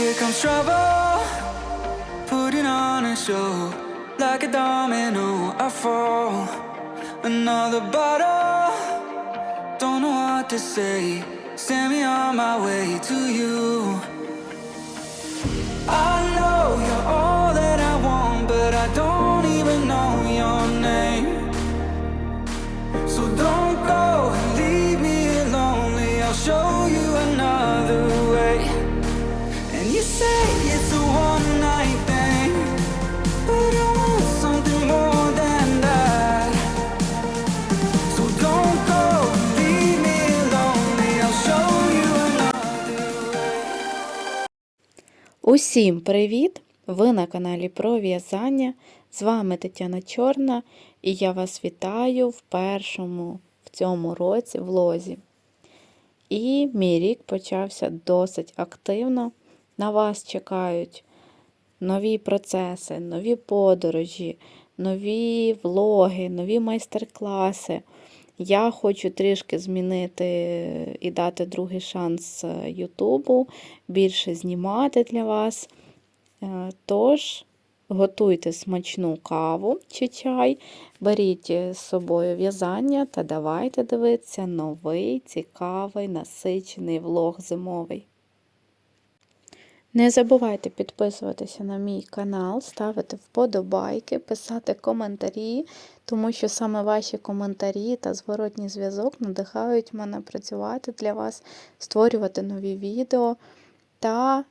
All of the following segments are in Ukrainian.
Here comes trouble, putting on a show. Like a domino, I fall. Another bottle, don't know what to say. Send me on my way to you. I know you're all that I want, but I don't even know your name. So don't go and leave me lonely. I'll show Усім привіт! Ви на каналі про в'язання. З вами Тетяна Чорна, і я вас вітаю в першому в цьому році влозі. І мій рік почався досить активно. На вас чекають нові процеси, нові подорожі, нові влоги, нові майстер-класи. Я хочу трішки змінити і дати другий шанс е, Ютубу, більше знімати для вас. Е, Тож, готуйте смачну каву чи чай, беріть з собою в'язання та давайте дивитися новий, цікавий, насичений влог зимовий. Не забувайте підписуватися на мій канал, ставити вподобайки, писати коментарі, тому що саме ваші коментарі та зворотній зв'язок надихають мене працювати для вас, створювати нові відео та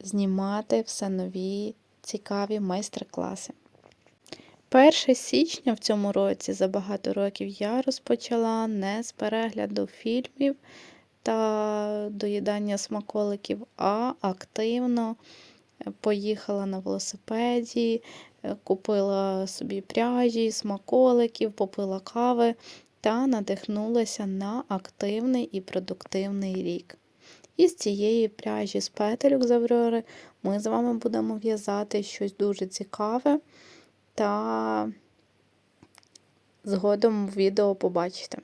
знімати все нові цікаві майстер-класи. 1 січня в цьому році за багато років я розпочала не з перегляду фільмів та доїдання смаколиків, а активно поїхала на велосипеді, е, купила собі пряжі, смаколиків, попила кави та надихнулася на активний і продуктивний рік. І з цієї пряжі з петельок з Аврори ми з вами будемо в'язати щось дуже цікаве та згодом в відео побачите.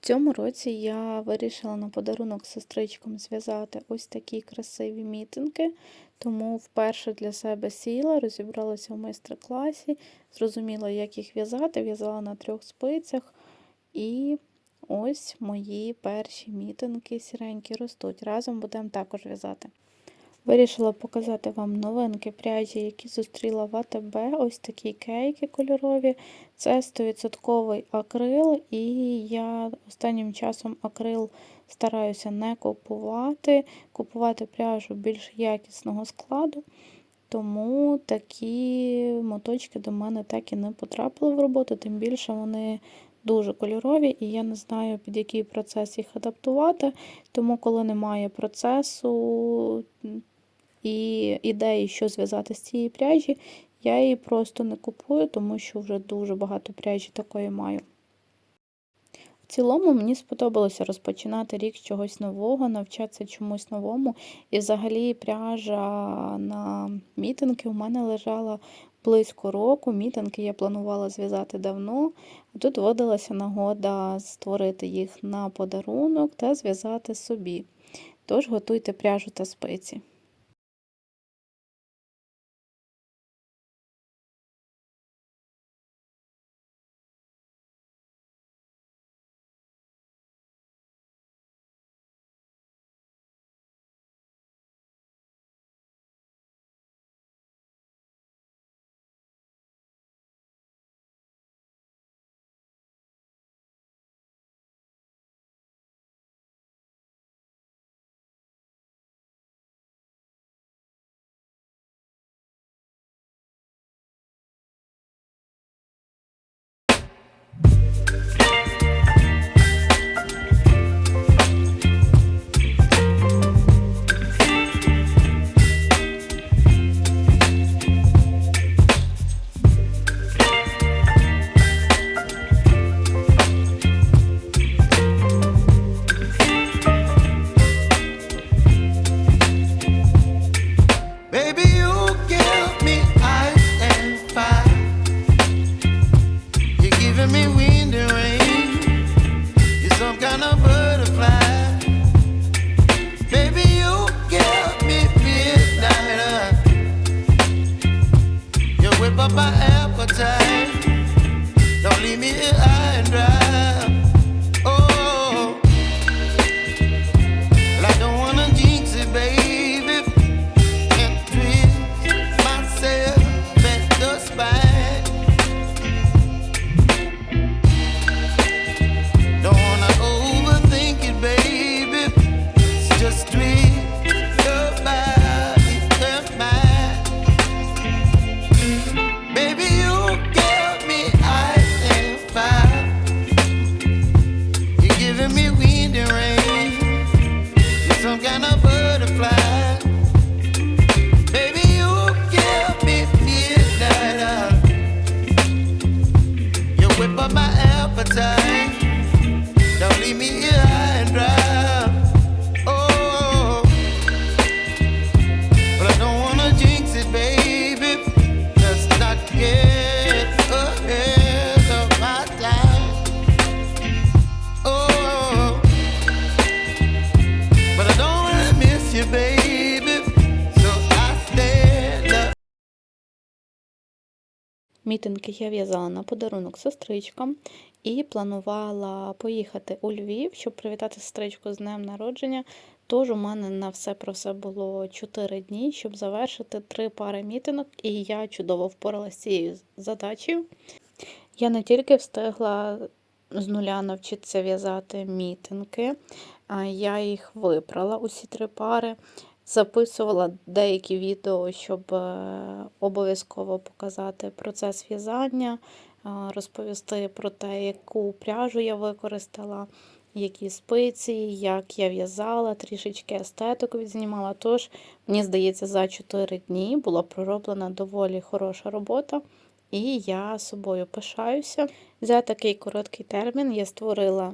Цьому році я вирішила на подарунок сестричкам зв'язати ось такі красиві мітинги, тому вперше для себе сіла, розібралася в майстер-класі, зрозуміла, як їх в'язати, в'язала на трьох спицях. І ось мої перші мітинги сіренькі ростуть. Разом будемо також в'язати. Вирішила показати вам новинки пряжі, які зустріла в АТБ. Ось такі кейки кольорові. Це 100% акрил, і я останнім часом акрил стараюся не купувати, купувати пряжу більш якісного складу. Тому такі моточки до мене так і не потрапили в роботу, тим більше вони дуже кольорові, і я не знаю, під який процес їх адаптувати. Тому, коли немає процесу і ідеї, що зв'язати з цієї пряжі, я її просто не купую, тому що вже дуже багато пряжі такої маю. В цілому мені сподобалося розпочинати рік з чогось нового, навчатися чомусь новому. І взагалі пряжа на мітинги у мене лежала близько року. Мітинги я планувала зв'язати давно, тут вводилася нагода створити їх на подарунок та зв'язати собі. Тож готуйте пряжу та спиці. Мітинги я в'язала на подарунок сестричкам і планувала поїхати у Львів, щоб привітати сестричку з днем народження. Тож у мене на все про все було 4 дні, щоб завершити три пари мітинок, і я чудово впоралася з цією задачею. Я не тільки встигла з нуля навчитися в'язати мітинги, а я їх вибрала усі три пари. Записувала деякі відео, щоб е, обов'язково показати процес в'язання, е, розповісти про те, яку пряжу я використала, які спиці, як я в'язала, трішечки естетику відзнімала. Тож, мені здається, за 4 дні була пророблена доволі хороша робота, і я собою пишаюся. За такий короткий термін я створила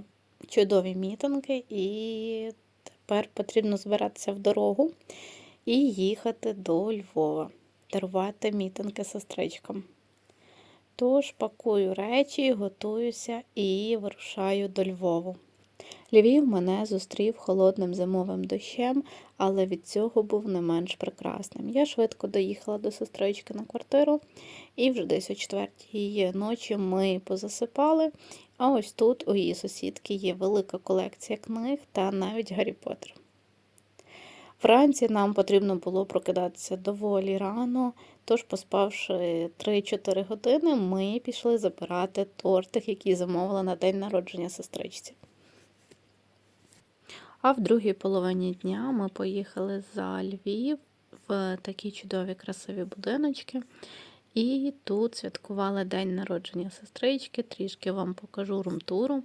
чудові мітинги і Тепер потрібно збиратися в дорогу і їхати до Львова, дарувати мітинги сестричкам. Тож пакую речі, готуюся і вирушаю до Львову. Львів мене зустрів холодним зимовим дощем, але від цього був не менш прекрасним. Я швидко доїхала до сестрички на квартиру, і вже десь о четвертій ночі ми позасипали. А ось тут у її сусідки є велика колекція книг та навіть Гаррі Поттер. Вранці нам потрібно було прокидатися доволі рано, тож, поспавши 3-4 години, ми пішли забирати тортик, який замовила на день народження сестричці. А в другій половині дня ми поїхали за Львів в такі чудові красиві будиночки. І тут святкували день народження сестрички. Трішки вам покажу румтуру.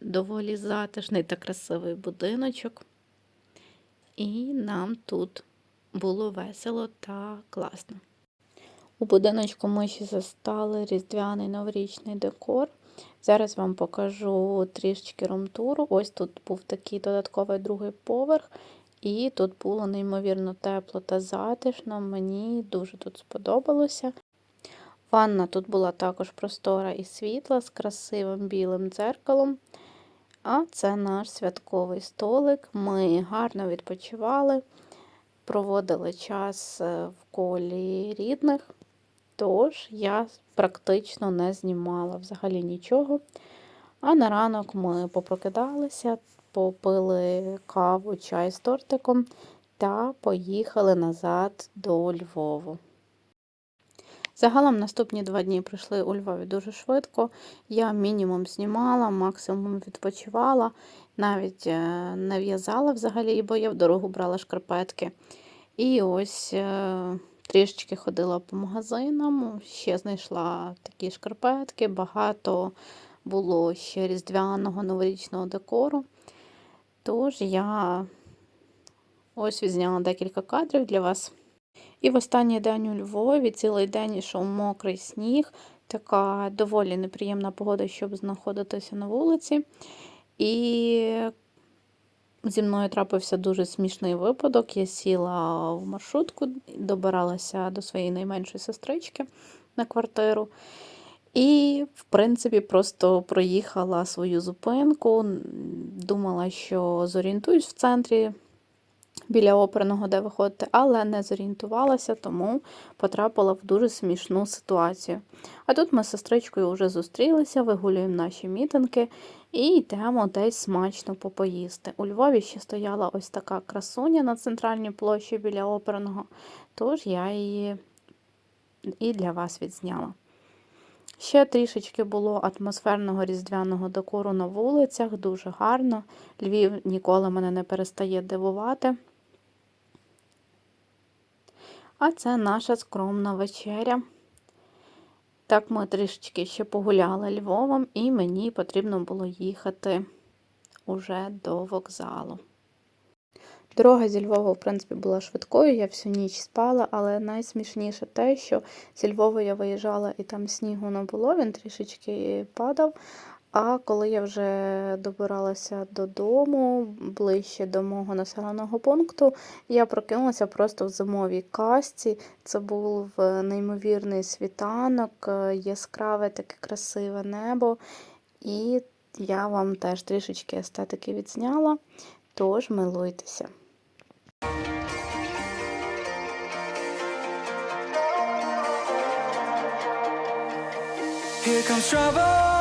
Доволі затишний та красивий будиночок. І нам тут було весело та класно. У будиночку ми ще застали різдвяний новорічний декор. Зараз вам покажу трішечки румтуру. Ось тут був такий додатковий другий поверх, і тут було неймовірно тепло та затишно. Мені дуже тут сподобалося. Ванна тут була також простора і світла з красивим білим дзеркалом. А це наш святковий столик. Ми гарно відпочивали, проводили час е, в колі рідних, тож я практично не знімала взагалі нічого. А на ранок ми попрокидалися, попили каву, чай з тортиком та поїхали назад до Львову. Загалом наступні два дні пройшли у Львові дуже швидко. Я мінімум знімала, максимум відпочивала, навіть не в'язала взагалі, бо я в дорогу брала шкарпетки. І ось е, трішечки ходила по магазинам, ще знайшла такі шкарпетки, багато було ще різдвяного новорічного декору. Тож я ось відзняла декілька кадрів для вас. І в останній день у Львові цілий день йшов мокрий сніг, така доволі неприємна погода, щоб знаходитися на вулиці. І зі мною трапився дуже смішний випадок. Я сіла в маршрутку, добиралася до своєї найменшої сестрички на квартиру. І, в принципі, просто проїхала свою зупинку, думала, що зорієнтуюсь в центрі біля оперного, де виходити, але не зорієнтувалася, тому потрапила в дуже смішну ситуацію. А тут ми з сестричкою вже зустрілися, вигулюємо наші мітинги і йдемо десь смачно попоїсти. У Львові ще стояла ось така красуня на центральній площі біля оперного, тож я її і для вас відзняла. Ще трішечки було атмосферного різдвяного декору на вулицях, дуже гарно. Львів ніколи мене не перестає дивувати. А це наша скромна вечеря. Так ми трішечки ще погуляли Львовом, і мені потрібно було їхати уже до вокзалу. Дорога зі Львова, в принципі, була швидкою, я всю ніч спала, але найсмішніше те, що зі Львова я виїжджала і там снігу не було, він трішечки падав. А коли я вже добиралася додому, ближче до мого населеного пункту, я прокинулася просто в зимовій касті. Це був неймовірний світанок, яскраве таке красиве небо. І я вам теж трішечки естетики відзняла, тож милуйтеся. Here comes trouble,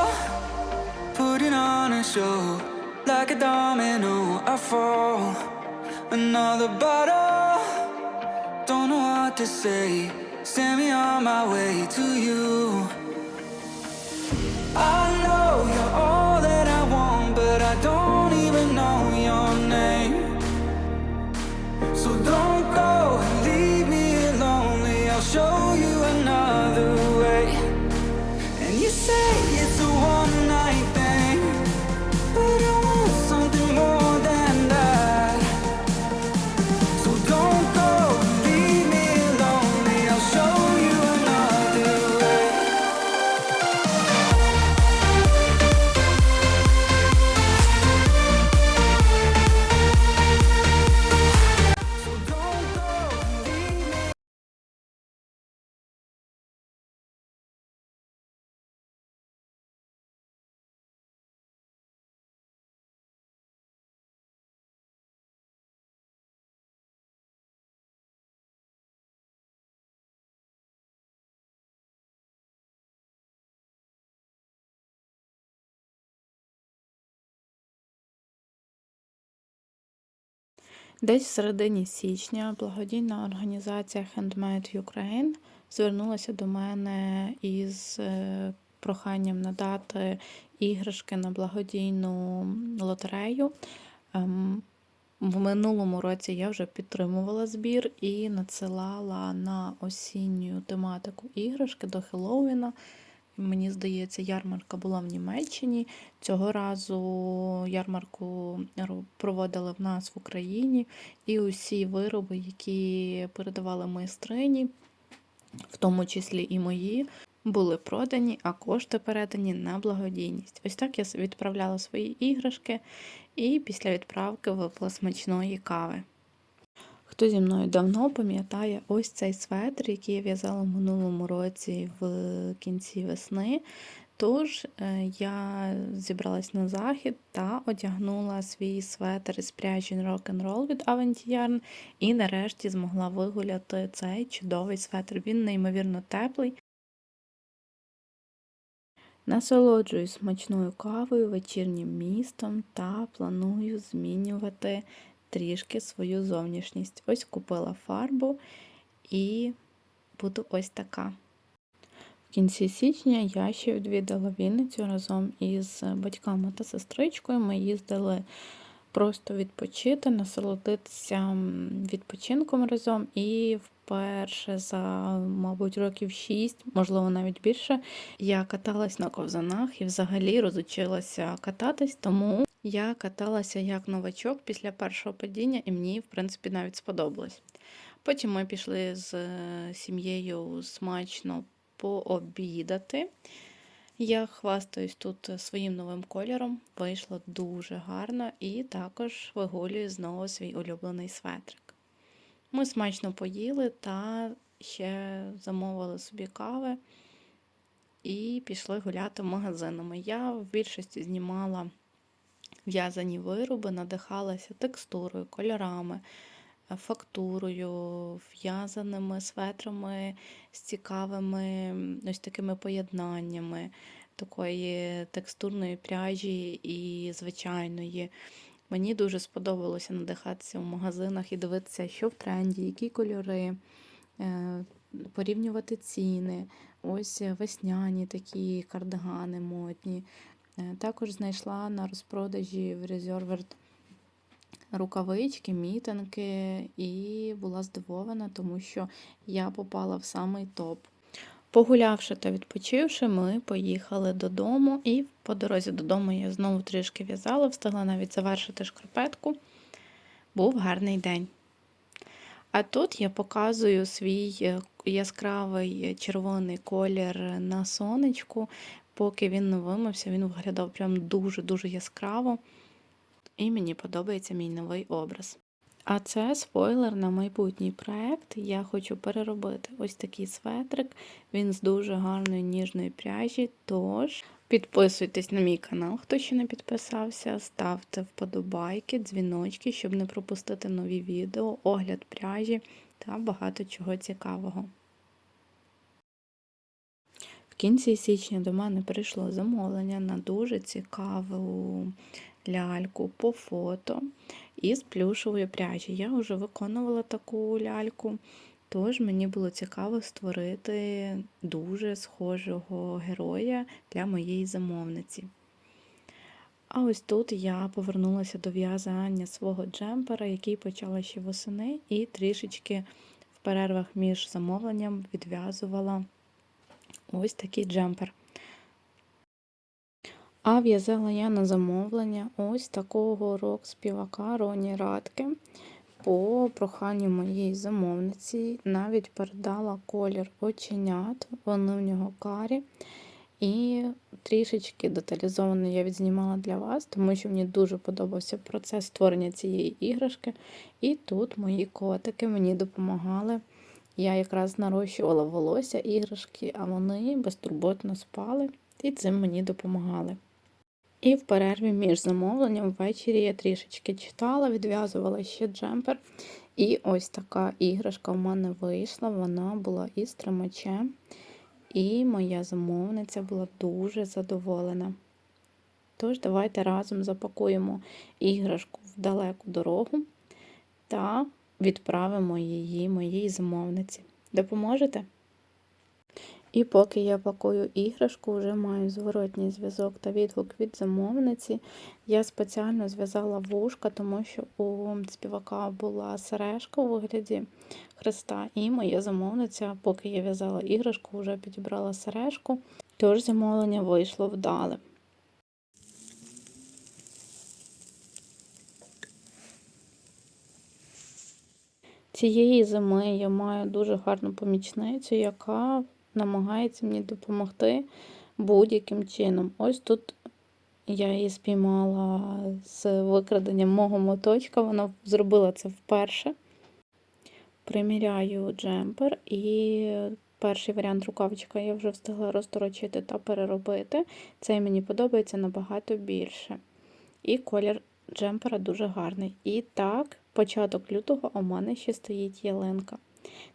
show. Like a domino, I fall. Another bottle, don't know what to say. Send me on my way to you. Десь в середині січня благодійна організація Handmade Ukraine звернулася до мене із е, проханням надати іграшки на благодійну лотерею. Ем, В минулому році я вже підтримувала збір і надсилала на осінню тематику іграшки до Хеллоуіна. Мені здається, ярмарка була в Німеччині. Цього разу ярмарку ро- проводили в нас в Україні, і усі вироби, які передавали майстрині, в тому числі і мої, були продані, а кошти передані на благодійність. Ось так я відправляла свої іграшки, і після відправки випила смачної кави. Хто зі мною давно пам'ятає ось цей светр, який я в'язала в минулому році в кінці весни. Тож е, я зібралась на захід та одягнула свій светр із пряжі Rock'n'Roll від Yarn і нарешті змогла вигуляти цей чудовий светр. Він неймовірно теплий. Насолоджуюсь смачною кавою, вечірнім містом та планую змінювати трішки свою зовнішність. Ось купила фарбу і буду ось така. В кінці січня я ще відвідала Вінницю разом із батьками та сестричкою. Ми їздили просто відпочити, насолодитися відпочинком разом. І вперше за, мабуть, років 6, можливо, навіть більше, я каталась на ковзанах і взагалі розучилася кататись, тому я каталася як новачок після першого падіння, і мені, в принципі, навіть сподобалось. Потім ми пішли з е, сім'єю смачно пообідати. Я хвастаюсь тут своїм новим кольором, вийшло дуже гарно, і також вигулюю знову свій улюблений светрик. Ми смачно поїли та ще замовили собі кави і пішли гуляти магазинами. Я в більшості знімала в'язані вироби, надихалася текстурою, кольорами, е, фактурою, в'язаними светрами з цікавими ось такими поєднаннями такої текстурної пряжі і звичайної. Мені дуже сподобалося надихатися в магазинах і дивитися, що в тренді, які кольори, е, порівнювати ціни. Ось весняні такі кардигани модні. Е, Також знайшла на розпродажі в Reserved рукавички, мітинки і була здивована, тому що я попала в самий топ. Погулявши та відпочивши, ми поїхали додому, і по дорозі додому я знову трішки в'язала, встигла навіть завершити шкарпетку. Був гарний день. А тут я показую свій е, яскравий червоний колір на сонечку. Поки він не вимився, він виглядав прям дуже-дуже яскраво. І мені подобається мій новий образ. А це спойлер на майбутній проект. Я хочу переробити ось такий светрик. Він з дуже гарної ніжної пряжі. Тож підписуйтесь на мій канал, хто ще не підписався, ставте вподобайки, дзвіночки, щоб не пропустити нові відео, огляд пряжі та багато чого цікавого. В кінці січня до мене прийшло замовлення на дуже цікаву ляльку по фото із плюшової пряжі. Я вже виконувала таку ляльку, тож мені було цікаво створити дуже схожого героя для моєї замовниці. А ось тут я повернулася до в'язання свого джемпера, який почала ще восени, і трішечки в перервах між замовленням відв'язувала ось такий джемпер. А в'язала я на замовлення ось такого рок-співака Роні Радки. По проханню моєї замовниці навіть передала колір оченят, вони в нього карі. І трішечки деталізовано я відзнімала для вас, тому що мені дуже подобався процес створення цієї іграшки. І тут мої котики мені допомагали. Я якраз нарощувала волосся іграшки, а вони безтурботно спали і цим мені допомагали. І в перерві між замовленням ввечері я трішечки читала, відв'язувала ще джемпер. І ось така іграшка в мене вийшла. Вона була із тримачем. І моя замовниця була дуже задоволена. Тож, давайте разом запакуємо іграшку в далеку дорогу та відправимо її моїй замовниці. Допоможете? І поки я пакую іграшку, вже маю зворотній зв'язок та відгук від замовниці. Я спеціально зв'язала вушка, тому що у співака була сережка у вигляді хреста, і моя замовниця, поки я в'язала іграшку, вже підібрала сережку, тож замовлення вийшло вдале. Цієї зими я маю дуже гарну помічницю, яка намагається мені допомогти будь-яким чином. Ось тут я її спіймала з викраденням мого моточка. Вона зробила це вперше. Приміряю джемпер і перший варіант рукавчика я вже встигла розторочити та переробити. Цей мені подобається набагато більше. І колір джемпера дуже гарний. І так, початок лютого у мене ще стоїть ялинка.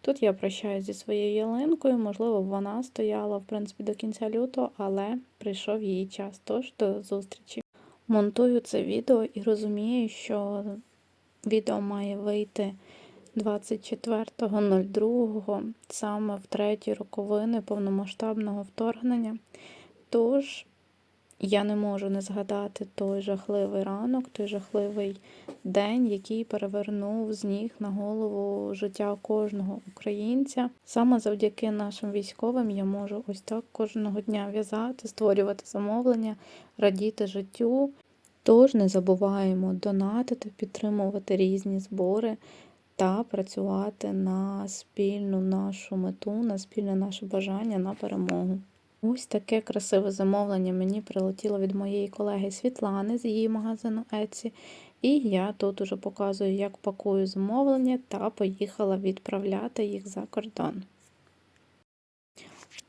Тут я прощаюся зі своєю ялинкою, можливо, вона стояла, в принципі, до кінця лютого, але прийшов її час. Тож до зустрічі. Монтую це відео і розумію, що відео має вийти 24.02, саме в треті роковини повномасштабного вторгнення. Тож я не можу не згадати той жахливий ранок, той жахливий день, який перевернув з ніг на голову життя кожного українця. Саме завдяки нашим військовим я можу ось так кожного дня в'язати, створювати замовлення, радіти життю. Тож не забуваємо донатити, підтримувати різні збори та працювати на спільну нашу мету, на спільне наше бажання на перемогу. Ось таке красиве замовлення мені прилетіло від моєї колеги Світлани з її магазину Etsy. І я тут уже показую, як пакую замовлення та поїхала відправляти їх за кордон.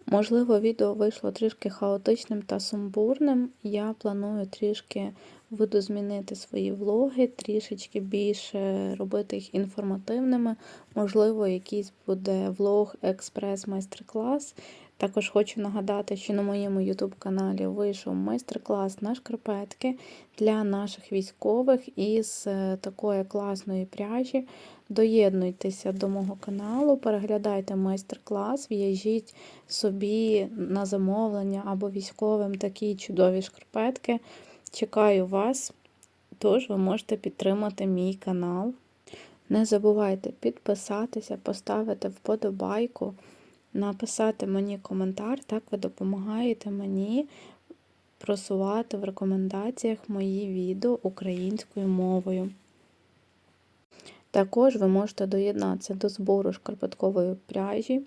Можливо, відео вийшло трішки хаотичним та сумбурним. Я планую трішки видозмінити свої влоги, трішечки більше робити їх інформативними. Можливо, якийсь буде влог експрес-майстер-клас. Також хочу нагадати, що на моєму YouTube каналі вийшов майстер-клас на шкарпетки для наших військових із е, такої класної пряжі. Доєднуйтеся до мого каналу, переглядайте майстер-клас, в'яжіть собі на замовлення або військовим такі чудові шкарпетки. Чекаю вас, тож ви можете підтримати мій канал. Не забувайте підписатися, поставити вподобайку написати мені коментар, так ви допомагаєте мені просувати в рекомендаціях мої відео українською мовою. Також ви можете доєднатися до збору шкарпеткової пряжі.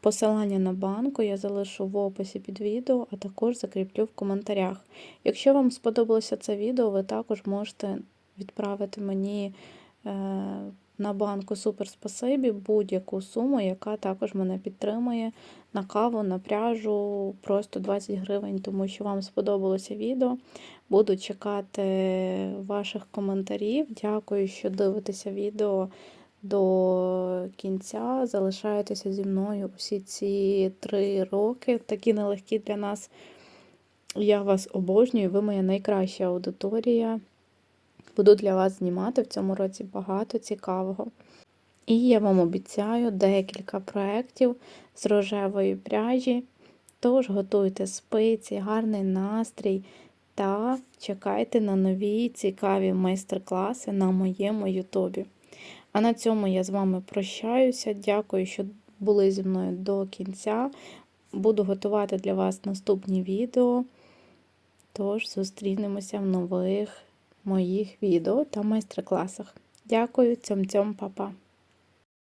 Посилання на банку я залишу в описі під відео, а також закріплю в коментарях. Якщо вам сподобалося це відео, ви також можете відправити мені е, на банку Супер Спасибі будь-яку суму, яка також мене підтримує на каву, на пряжу, просто 20 гривень, тому що вам сподобалося відео. Буду чекати ваших коментарів. Дякую, що дивитеся відео до кінця. Залишаєтеся зі мною усі ці три роки, такі нелегкі для нас. Я вас обожнюю, ви моя найкраща аудиторія. Буду для вас знімати в цьому році багато цікавого. І я вам обіцяю декілька проєктів з рожевої пряжі. Тож готуйте спиці, гарний настрій та чекайте на нові цікаві майстер-класи на моєму ютубі. А на цьому я з вами прощаюся. Дякую, що були зі мною до кінця. Буду готувати для вас наступні відео. Тож зустрінемося в нових моїх відео та майстер-класах. Дякую, цьом-цьом, па-па!